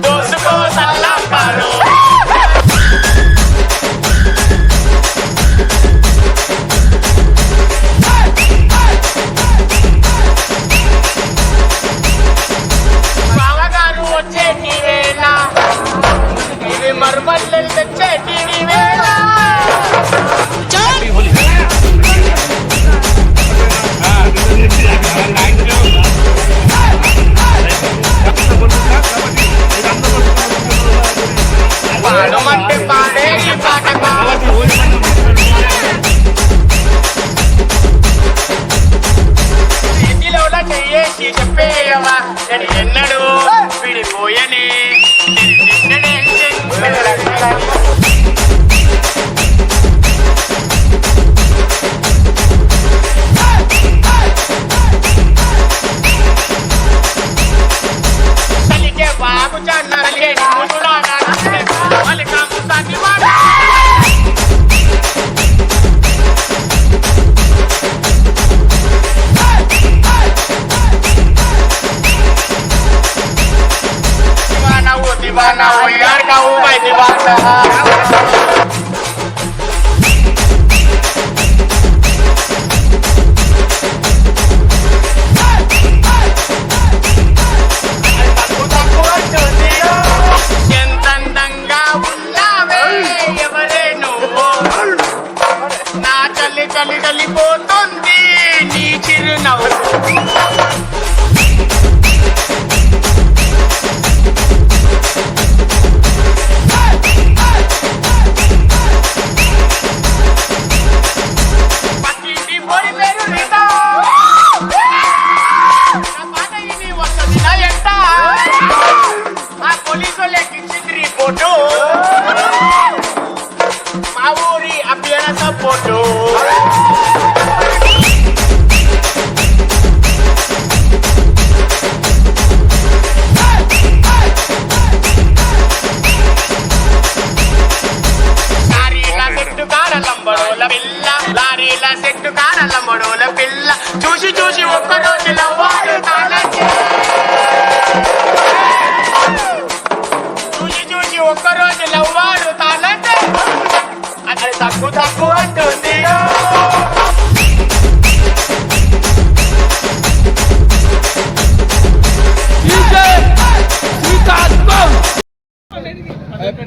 dos cosas lámparos. చెప్పేయవా ఎన్నడు? విడిపోయనే. support you.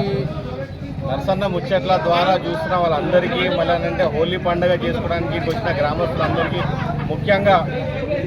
హ్యాపీ నరసన్న ముచ్చట్ల ద్వారా చూస్తున్న వాళ్ళందరికీ మళ్ళీ అంటే హోలీ పండుగ చేసుకోవడానికి వచ్చిన గ్రామస్తులందరికీ ముఖ్యంగా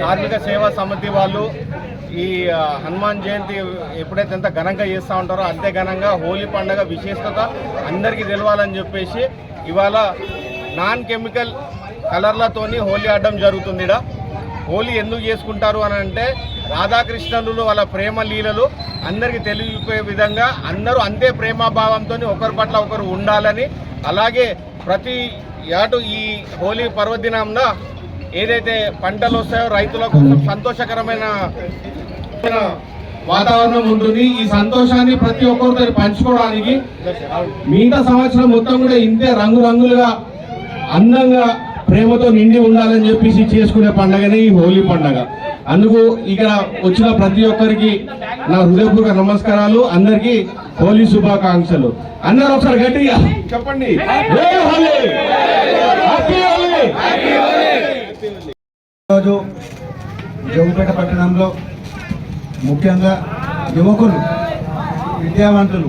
కార్మిక సేవా సమితి వాళ్ళు ఈ హనుమాన్ జయంతి ఎప్పుడైతే ఎంత ఘనంగా చేస్తూ ఉంటారో అంతే ఘనంగా హోలీ పండుగ విశేషత అందరికీ తెలవాలని చెప్పేసి ఇవాళ నాన్ కెమికల్ కలర్లతోని హోలీ ఆడడం జరుగుతుంది ఈడ. హోలీ ఎందుకు చేసుకుంటారు అని అంటే రాధాకృష్ణులు వాళ్ళ ప్రేమ లీలలు అందరికీ తెలియపోయే విధంగా అందరూ అంతే ప్రేమభావంతో ఒకరి పట్ల ఒకరు ఉండాలని అలాగే ప్రతి ఏటు ఈ హోలీ పర్వదినంన ఏదైతే పంటలు వస్తాయో రైతులకు సంతోషకరమైన వాతావరణం ఉంటుంది. ఈ సంతోషాన్ని ప్రతి ఒక్కరితో పంచుకోవడానికి మిగతా సంవత్సరం మొత్తం కూడా ఇంతే రంగురంగులుగా అందంగా ప్రేమతో నిండి ఉండాలని చెప్పేసి చేసుకునే పండగనే ఈ హోలీ పండగ. అందుకు ఇక్కడ వచ్చిన ప్రతి ఒక్కరికి నా హృదయపూర్వక నమస్కారాలు అందరికీ హోలీ శుభాకాంక్షలు. అందరూ ఒకసారి గట్టిగా చెప్పండి. ఈరోజు జోగుపేట పట్టణంలో ముఖ్యంగా యువకులు విద్యావంతులు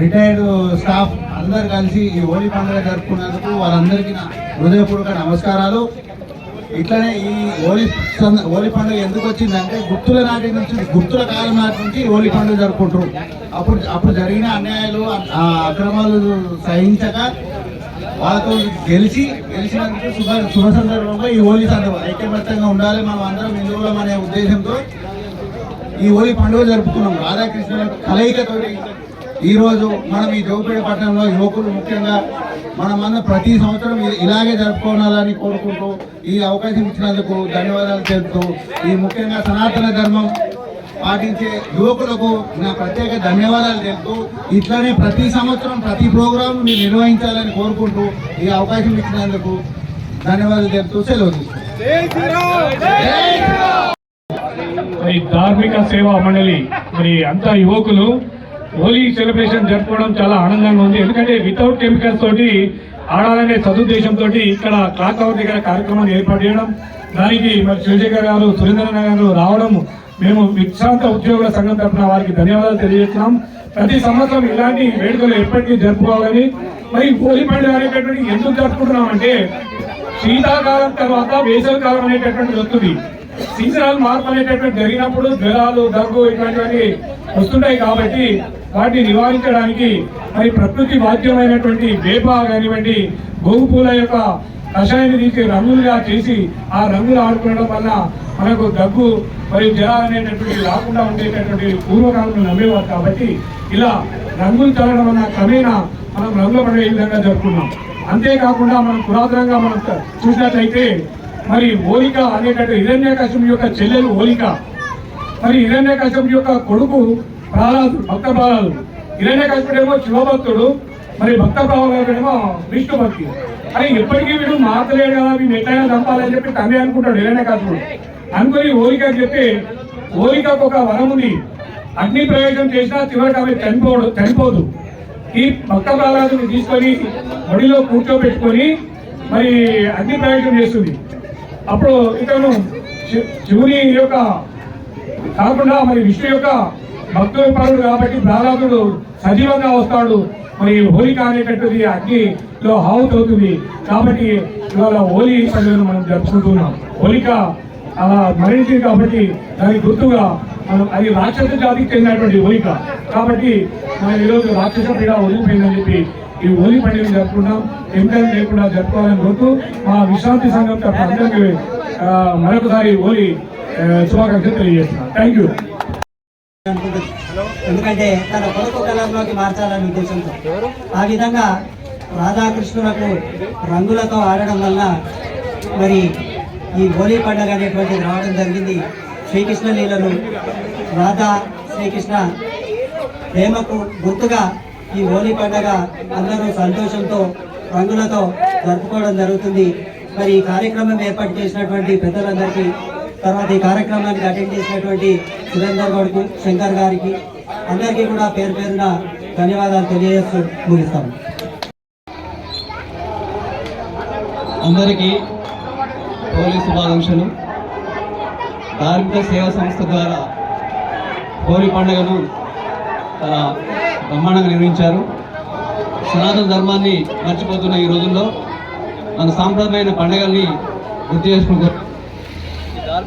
రిటైర్డ్ స్టాఫ్ అందరు కలిసి ఈ హోలీ పండుగ జరుపుకున్నందుకు వాళ్ళందరికీ నా హృదయపూర్వక నమస్కారాలు. ఇట్లనే ఈ హోలీ సంద- హోలీ పండుగ ఎందుకు వచ్చిందంటే గుర్తుల నాటి నుంచి గుర్తుల కాలం నాటి నుంచి హోలీ పండుగ జరుపుకుంటారు అప్పుడు అప్పుడు జరిగిన అన్యాయాలు ఆ అక్రమాలు సహించక వాళ్ళతో గెలిచి గెలిచినందుకు శుభ శుభ సందర్భంగా ఈ హోలీ సందర్భం ఐక్యమత్యంగా ఉండాలి మనం అందరం హిందువులం అనే ఉద్దేశంతో ఈ హోలీ పండుగ జరుపుకున్నాం. రాధాకృష్ణుల కలయికతో ఈరోజు మనం ఈ జోగుపేట పట్టణంలో యువకులు ముఖ్యంగా మనమందరం ప్రతి సంవత్సరం ఇలాగే జరుపుకోవాలని కోరుకుంటూ ఈ అవకాశం ఇచ్చినందుకు ధన్యవాదాలు తెలుపుతూ ఈ ముఖ్యంగా సనాతన ధర్మం పాటించే యువకులకు నా ప్రత్యేక ధన్యవాదాలు తెలుపుతూ ఇట్లానే ప్రతి సంవత్సరం ప్రతి ప్రోగ్రాం మీరు నిర్వహించాలని కోరుకుంటూ ఈ అవకాశం ఇచ్చినందుకు ధన్యవాదాలు తెలుపుతూ సెలవు ఈ ధార్మిక సేవా మండలి మరి అంతా యువకులు హోలీ సెలబ్రేషన్ జరుపుకోవడం చాలా ఆనందంగా ఉంది. ఎందుకంటే వితౌట్ కెమికల్స్ తోటి ఆడాలనే సదుద్దేశంతో ఇక్కడ క్లాక్ అవర్ దగ్గర కార్యక్రమాన్ని ఏర్పాటు చేయడం దానికి మరి శివశేఖర్ గారు సురేంద్రనాథ్ గారు రావడం మేము విశ్రాంత ఉద్యోగుల సంఘం తరఫున వారికి ధన్యవాదాలు తెలియజేస్తున్నాం. ప్రతి సంవత్సరం ఇలాంటి వేడుకలు ఎప్పటికీ జరుపుకోవాలని మరి హోలీ పండుగ అనేటటువంటి ఎందుకు జరుపుకుంటున్నాం అంటే శీతాకాలం తర్వాత వేసవి కాలం అనేటటువంటి వస్తుంది సీజనల్ మార్పు అనేటటువంటి జరిగినప్పుడు జ్వరాలు దగ్గు ఇటువంటివన్నీ వస్తుంటాయి కాబట్టి వాటిని నివారించడానికి మరి ప్రకృతి వాద్యమైనటువంటి వేప కానివ్వండి గోగు పూల యొక్క కషాయాన్ని తీసి రంగులుగా చేసి ఆ రంగులు ఆడుకోవడం వల్ల మనకు దగ్గు మరియు జ్వరాలు అనేటటువంటి రాకుండా ఉండేటటువంటి పూర్వకాలంలో నమ్మేవారు కాబట్టి ఇలా రంగులు చల్లడం వల్ల క్రమేణా మనం రంగుల పండుగ ఈ విధంగా జరుపుకున్నాం. అంతేకాకుండా మనం పురాతనంగా మనం చూసినట్లయితే మరి ఓలిక అనేటటువంటి హిరణ్యకశిపుని యొక్క చెల్లెలు ఓలిక. మరి హిరణ్యకశిపుని యొక్క కొడుకు ప్రహ్లాదు భక్త ప్రహ్లాదు హిరణ్యకశిపుడేమో శివభక్తుడు మరి భక్త ప్రహ్లాదుడేమో విష్ణు భక్తి. అని ఎప్పటికీ వీడు మారతలేడు కదా వీడు ఎట్లయినా చంపాలని చెప్పి తండ్రి అనుకుంటాడు హిరణ్యకశిపుడు అనుకుని ఓలిక చెప్పి ఓలికకు ఒక వరం ఉంది. అగ్ని ప్రవేశం చేసినా చివరికి ఆమె చనిపోడు చనిపోదు. ఈ భక్త ప్రహ్లాదుని తీసుకొని ఒడిలో కూర్చోబెట్టుకొని మరి అగ్ని ప్రవేశం చేస్తుంది. అప్పుడు ఇతను శివుని యొక్క కాకుండా మరి విష్ణు యొక్క భక్తుల పరుడు కాబట్టి ప్రహ్లాదుడు సజీవంగా వస్తాడు. మరి హోలిక అనేటటువంటిది అగ్నిలో హావుత్ అవుతుంది కాబట్టి ఇవాళ హోలీ పండుగను మనం జరుపుకుంటున్నాం. హోలిక అలా మరణించింది కాబట్టి దానికి గుర్తుగా మనం అది రాక్షస జాతికి చెందినటువంటి హోలిక. కాబట్టి మనం ఈరోజు రాక్షస పీడ వదిలిపోయిందని చెప్పి ఈ హోలీ పండుగను జరుపుకుంటాం ఎంటైం లేకుండా జరుపుకోవాలని కోరుతూ మా విశ్రాంతి సంఘం తరఫున అందరికీ మరొకసారి హోలీ శుభాకాంక్షలు తెలియజేస్తున్నాం. థ్యాంక్ యూ ఎందుకంటే తన కొడుకు కలర్లోకి మార్చాలనే ఉద్దేశంతో. ఆ విధంగా రాధాకృష్ణులకు రంగులతో ఆడడం వల్ల మరి ఈ హోలీ పండుగ అనేటువంటిది రావడం జరిగింది. శ్రీకృష్ణ లీలలు రాధా శ్రీకృష్ణ ప్రేమకు గుర్తుగా ఈ హోలీ పండుగ అందరూ సంతోషంతో రంగులతో జరుపుకోవడం జరుగుతుంది. మరి ఈ కార్యక్రమం ఏర్పాటు చేసినటువంటి పెద్దలందరికీ తర్వాత ఈ కార్యక్రమానికి అటెండ్ చేసినటువంటి సురేందర్ గౌడ్కు శంకర్ గారికి అందరికీ కూడా పేరు పేరున ధన్యవాదాలు తెలియజేస్తూ ముగిస్తాము అందరికీ హోలీ శుభాకాంక్షలు. ధార్మిక సేవా సంస్థ ద్వారా హోలీ పండుగను చాలా బ్రహ్మాండంగా నిర్వహించారు. సనాతన ధర్మాన్ని మర్చిపోతున్న ఈ రోజుల్లో మన సాంప్రదాయమైన పండుగల్ని గుర్తు చేసుకుంటూ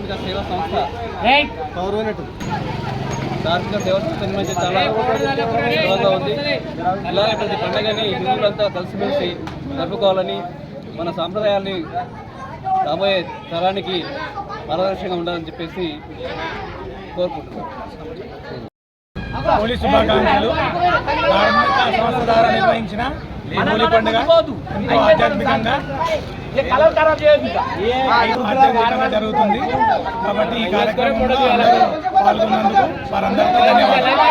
ఈ ధార్మిక సేవా సంస్థ. ధార్మిక సేవా సంస్థ నిర్వహించే చాలా గర్వంగా ఉంది. ఇలాగే ప్రతి పండుగని హిందువులంతా కలిసిమెలిసి జరుపుకోవాలని మన సాంప్రదాయాల్ని రాబోయే తరానికి మార్గదర్శకంగా ఉండాలని చెప్పేసి కోరుకుంటున్నాను హోలీ శుభాకాంక్షలు. ధార్మిక సంస్థ ద్వారా నిర్వహించిన హోలీ పండుగ? ఎంతో ఆధ్యాత్మికంగా? ఆధ్యాత్మికంగా జరుగుతుంది. కాబట్టి ఈ కార్యక్రమంలో పాల్గొన్నందుకు వారందరికీ ధన్యవాదాలు.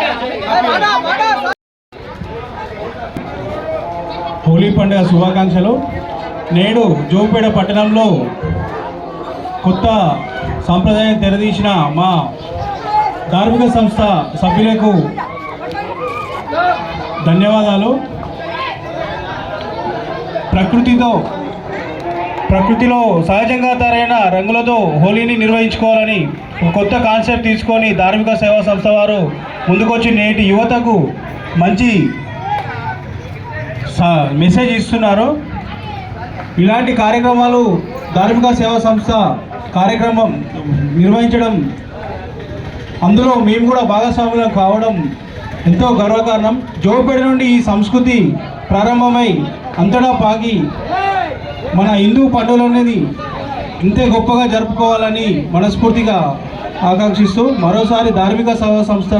హోలీ పండుగ శుభాకాంక్షలు. నేడు జోపేట పట్టణంలో కొత్త సాంప్రదాయం తెరదీసిన మా ధార్మిక సంస్థ సభ్యులకు ధన్యవాదాలు. ప్రకృతితో ప్రకృతిలో సహజంగా తయారైన రంగులతో హోలీని నిర్వహించుకోవాలని కొత్త కాన్సెప్ట్ తీసుకొని ధార్మిక సేవా సంస్థ వారు ముందుకొచ్చి నేటి యువతకు మంచి స- మెసేజ్ ఇస్తున్నారు. ఇలాంటి కార్యక్రమాలు ధార్మిక సేవా సంస్థ కార్యక్రమం నిర్వహించడం అందులో మేము కూడా భాగస్వాములం కావడం ఎంతో గర్వకారణం. జోపేట నుండి ఈ సంస్కృతి ప్రారంభమై అంతటా పాకి మన హిందూ పండుగలు అనేది ఇంతే గొప్పగా జరుపుకోవాలని మనస్ఫూర్తిగా ఆకాంక్షిస్తూ మరోసారి ధార్మిక సేవా సంస్థ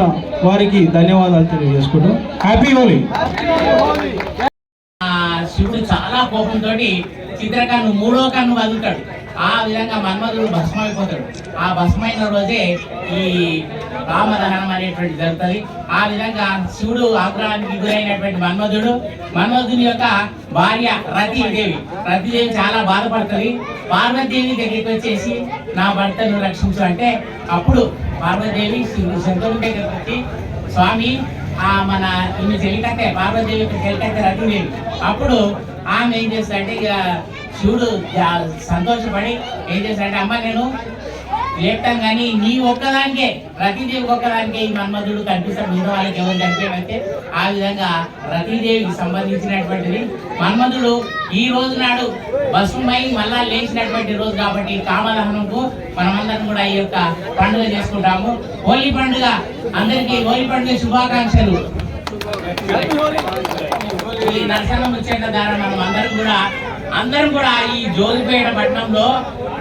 వారికి ధన్యవాదాలు తెలియజేసుకుంటూ. హ్యాపీ హోలీ ఆ శివుడు చాలా కోపంతో చిత్రకన్ను మూడో కన్ను వదులుతాడు. ఆ విధంగా మన్మధుడు భస్మైపోతాడు ఆ భస్మైన రోజే ఈ రామదహనం అనేటువంటి జరుగుతుంది. ఆ విధంగా శివుడు ఆగ్రహానికి గురైనటువంటి మన్మధుడు మన్మధుని యొక్క భార్య రతీదేవి. రతీదేవి చాలా బాధపడుతుంది. పార్వతీదేవి దగ్గరికి వచ్చేసి నా భర్తను రక్షించు. అంటే అప్పుడు పార్వతీదేవి శివుడు శంకరుడి దగ్గరికి వచ్చి స్వామి ఆ మన ఈమె చెలికత్తే పార్వతీదేవి యొక్క చెలికత్తే అప్పుడు ఆమె ఏం చేస్తాడంటే ఇక శివుడు సంతోషపడి ఏం చేస్తాడంటే అమ్మ నేను లేపుతాం కానీ నీ ఒక్కదానికే రతీదేవికి ఒక్కదానికే ఈ మన్మధుడు కనిపిస్తాడు మిగతా వాళ్ళకి ఎవరు కనిపించడంటే ఆ విధంగా రతీదేవికి సంబంధించినటువంటిది. మన్మధుడు ఈ రోజు నాడు భస్మై మళ్ళా లేచినటువంటి రోజు కాబట్టి కామదహనంకు మనమందరం కూడా ఈ యొక్క పండుగ చేసుకుంటాము. హోలీ పండుగ అందరికీ హోలీ పండుగ శుభాకాంక్షలు. ఈ దర్శనం వచ్చేట ద్వారా మనం అందరం కూడా అందరం కూడా ఈ జోలిపేట పట్టణంలో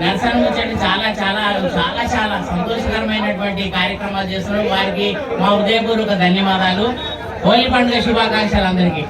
నరసన ముచ్చటి చాలా చాలా చాలా చాలా సంతోషకరమైనటువంటి కార్యక్రమాలు చేస్తున్నారు వారికి మా హృదయపూర్వక ధన్యవాదాలు. హోలీ పండుగ శుభాకాంక్షలు అందరికీ.